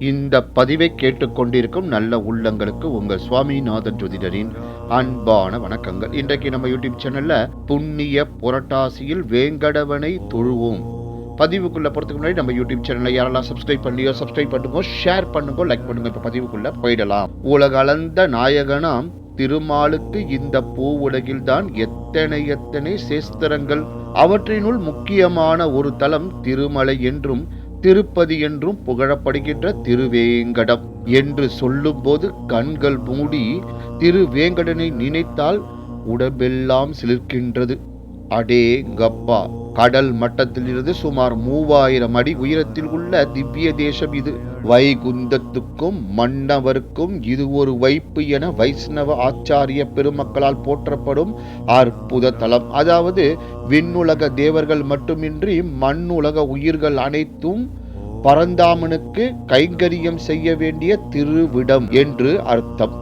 இந்த பதிவை கேட்டுக்கொண்டிருக்கும் நல்ல உள்ளங்களுக்கு உங்கள் சுவாமிநாதன் ஜோதிடரின் அன்பான வணக்கங்கள். இன்றைக்கு நம்ம யூடியூப் சேனல்ல புண்ணிய புரட்டாசியில் வேங்கடவனை தொழுவோம். பதிவுக்குள்ள போறதுக்கு முன்னாடி நம்ம யூடியூப் சேனலை யாரெல்லாம் சப்ஸ்கிரைப் பண்ணியோ சப்ஸ்கிரைப் பண்ணுங்க ஷேர் பண்ணுங்க லைக் பண்ணுங்க. இப்ப பதிவுக்குள்ள போயிடலாம். உலக அளந்த நாயகனாம் திருமாலுக்கு இந்த பூ உலகில்தான் எத்தனை எத்தனை சேஸ்திரங்கள். அவற்றினுள் முக்கியமான ஒரு தலம் திருமலை என்றும் திருப்பதி என்றும் புகழப்படுகின்ற திருவேங்கடம் என்று சொல்லும்போது கண்கள் மூடி திருவேங்கடனை நினைத்தால் உடம்பெல்லாம் சிலிர்க்கின்றது. அடே கப்பா கடல் மட்டத்திலிருந்து சுமார் மூவாயிரம் அடி உயரத்தில் உள்ள திவ்ய தேசம் இது. வைகுந்தத்துக்கும் மன்னவருக்கும் இது ஒரு வைப்பு என வைஷ்ணவ ஆச்சாரிய பெருமக்களால் போற்றப்படும் அற்புத தலம். அதாவது விண்ணுலக தேவர்கள் மட்டுமின்றி மண்ணுலக உயிர்கள் அனைத்தும் பரந்தாமனுக்கு கைங்கரியம் செய்ய வேண்டிய திருவிடம் என்று அர்த்தம்.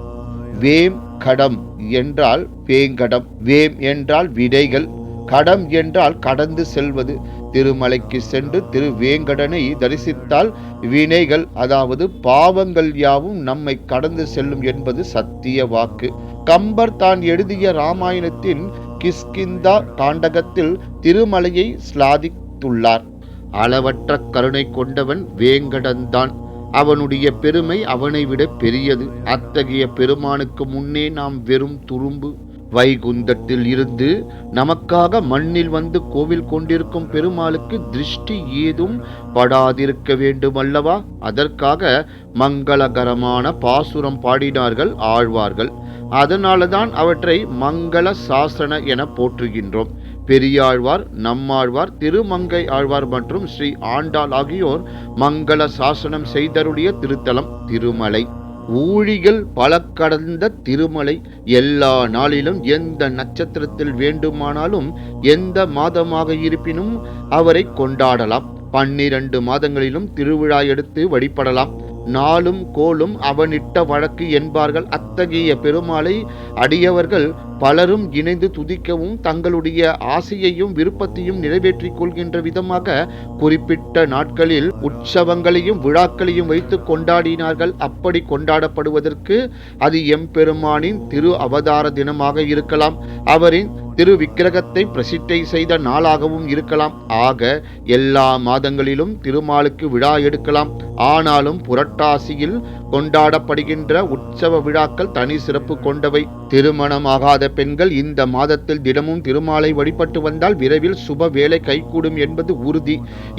வேம் கடம் என்றால் வேங்கடம் வேம் என்றால் விடைகள் கடம் என்றால் கடந்து செல்வது. திருமலைக்கு சென்று திருவேங்கடனை தரிசித்தால் வினைகள் அதாவது பாவங்கள் யாவும் நம்மை கடந்து செல்லும் என்பது சத்திய வாக்கு. கம்பர் தான் எழுதிய ராமாயணத்தின் கிஸ்கிந்தா தாண்டகத்தில் திருமலையை ஸ்லாதித்துள்ளார் அளவற்ற கருணை கொண்டவன் வேங்கடன்தான் அவனுடைய பெருமை அவனை விட பெரியது. அத்தகைய பெருமானுக்கு முன்னே நாம் வெறும் துரும்பு. வைகுந்தத்தில் இருந்து நமக்காக மண்ணில் வந்து கோவில் கொண்டிருக்கும் பெருமாளுக்கு திருஷ்டி ஏதும் படாதிருக்க வேண்டும் அல்லவா? அதற்காக மங்களகரமான பாசுரம் பாடினார்கள் ஆழ்வார்கள். அதனாலதான் அவற்றை மங்கள சாசன என போற்றுகின்றோம். பெரியாழ்வார் நம்மாழ்வார் திருமங்கை ஆழ்வார் மற்றும் ஸ்ரீ ஆண்டாள் ஆகியோர் மங்கள சாசனம் செய்தருடைய திருத்தலம் திருமலை. ஊழிகள் பல கடந்த திருமலை. எல்லா நாளிலும் எந்த நட்சத்திரத்தில் வேண்டுமானாலும் எந்த மாதமாக இருப்பினும் அவரை கொண்டாடலாம். பன்னிரண்டு மாதங்களிலும் திருவிழா எடுத்து வழிபடலாம். நாளும் கோலும் அவனிட்ட வழக்கு என்பார்கள். அத்தகைய பெருமாளை அடியவர்கள் பலரும் இணைந்து துதிக்கவும் தங்களுடைய ஆசையையும் விருப்பத்தையும் நிறைவேற்றிக் கொள்கின்ற விதமாக குறிப்பிட்ட நாட்களில் உற்சவங்களையும் விழாக்களையும் வைத்து கொண்டாடினார்கள். அப்படி கொண்டாடப்படுவதற்கு அது எம்பெருமானின் திரு அவதார தினமாக இருக்கலாம். அவரின் திரு விக்கிரகத்தை பிரசிட்டை செய்த நாளாகவும் இருக்கலாம். ஆக எல்லா மாதங்களிலும் திருமாலுக்கு விழா எடுக்கலாம். ஆனாலும் புரட்டாசியில் கொண்டாடப்படுகின்ற உற்சவ விழாக்கள் தனி சிறப்பு கொண்டவை. திருமணமாகாத பெண்கள் இந்த மாதத்தில் தினமும் திருமாலை வழிபட்டு வந்தால் விரைவில் சுப வேலை கைகூடும் என்பது உறுதி.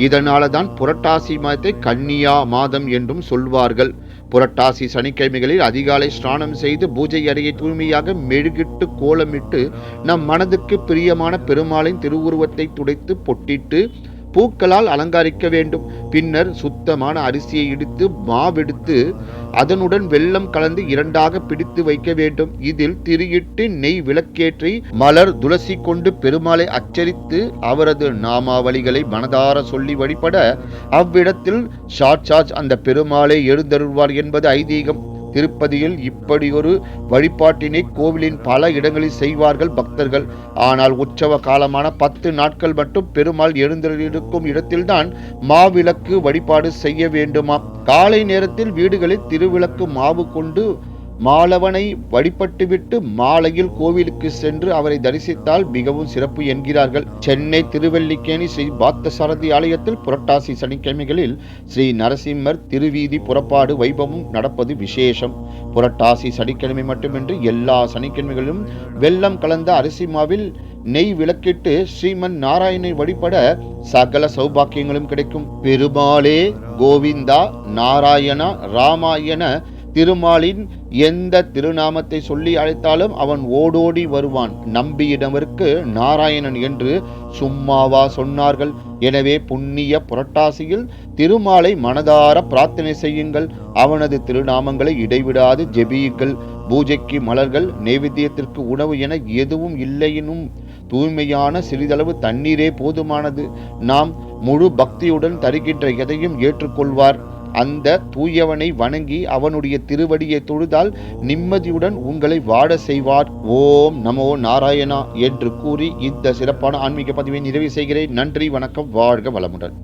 இதனால தான் புரட்டாசி மாதத்தை கன்னியா மாதம் என்றும் சொல்வார்கள். புரட்டாசி சனிக்கிழமைகளில் அதிகாலை ஸ்நானம் செய்து பூஜை அறையை தூய்மையாக மெழுகிட்டு கோலமிட்டு நம் மனதுக்கு பிரியமான பெருமாளின் திருவுருவத்தை துடைத்து பொட்டிட்டு பூக்களால் அலங்கரிக்க வேண்டும். பின்னர் சுத்தமான அரிசியை இடித்து மாவெடுத்து அதனுடன் வெள்ளம் கலந்து இரண்டாக பிடித்து வைக்க வேண்டும். இதில் திரியிட்டு நெய் விளக்கேற்றி மலர் துளசி கொண்டு பெருமாளை அச்சரித்து அவரது நாமாவளிகளை மனதார சொல்லி வழிபட அவ்விடத்தில் ஷாட் அந்த பெருமாளை எழுந்தருள்வார் என்பது ஐதீகம். திருப்பதியில் இப்படியொரு வழிபாட்டினை கோவிலின் பல இடங்களில் செய்வார்கள் பக்தர்கள். ஆனால் உற்சவ காலமான பத்து நாட்கள் மட்டும் பெருமாள் எழுந்திருக்கும் இடத்தில்தான் மாவிளக்கு வழிபாடு செய்ய வேண்டுமா காலை நேரத்தில் வீடுகளில் திருவிளக்கு மாவு கொண்டு மாலவனை வழிபட்டுவிட்டு மாலையில் கோவிலுக்கு சென்று அவரை தரிசித்தால் மிகவும் சிறப்பு என்கிறார்கள். சென்னை திருவல்லிக்கேணி ஸ்ரீ பாத்தசாரதி ஆலயத்தில் புரட்டாசி சனிக்கிழமைகளில் ஸ்ரீ நரசிம்மர் திருவீதி புறப்பாடு வைபவம் நடப்பது விசேஷம். புரட்டாசி சனிக்கிழமை மட்டுமின்றி எல்லா சனிக்கிழமைகளிலும் வெள்ளம் கலந்த அரிசிமாவில் நெய் விளக்கிட்டு ஸ்ரீமன் நாராயணை வழிபட சகல சௌபாக்கியங்களும் கிடைக்கும். பெருமாளே கோவிந்தா நாராயணா ராமாயண திருமாலின் எந்த திருநாமத்தை சொல்லி அழைத்தாலும் அவன் ஓடோடி வருவான். நம்பியிடவருக்கு நாராயணன் என்று சும்மாவா சொன்னார்கள். எனவே புண்ணிய புரட்டாசியில் திருமாலை மனதார பிரார்த்தனை செய்யுங்கள். அவனது திருநாமங்களை இடைவிடாது ஜெபியுங்கள். பூஜைக்கு மலர்கள் நைவேத்தியத்திற்கு உணவு என எதுவும் இல்லையினும் தூய்மையான சிறிதளவு தண்ணீரே போதுமானது. நாம் முழு பக்தியுடன் தருகின்ற எதையும் ஏற்றுக்கொள்வார். அந்த தூயவனை வணங்கி அவனுடைய திருவடியை தொழுதால் நிம்மதியுடன் உங்களை வாட செய்வார். ஓம் நமோ நாராயணா என்று கூறி இந்த சிறப்பான ஆன்மீக பதிவை நிறைவு செய்கிறேன். நன்றி வணக்கம் வாழ்க வளமுடன்.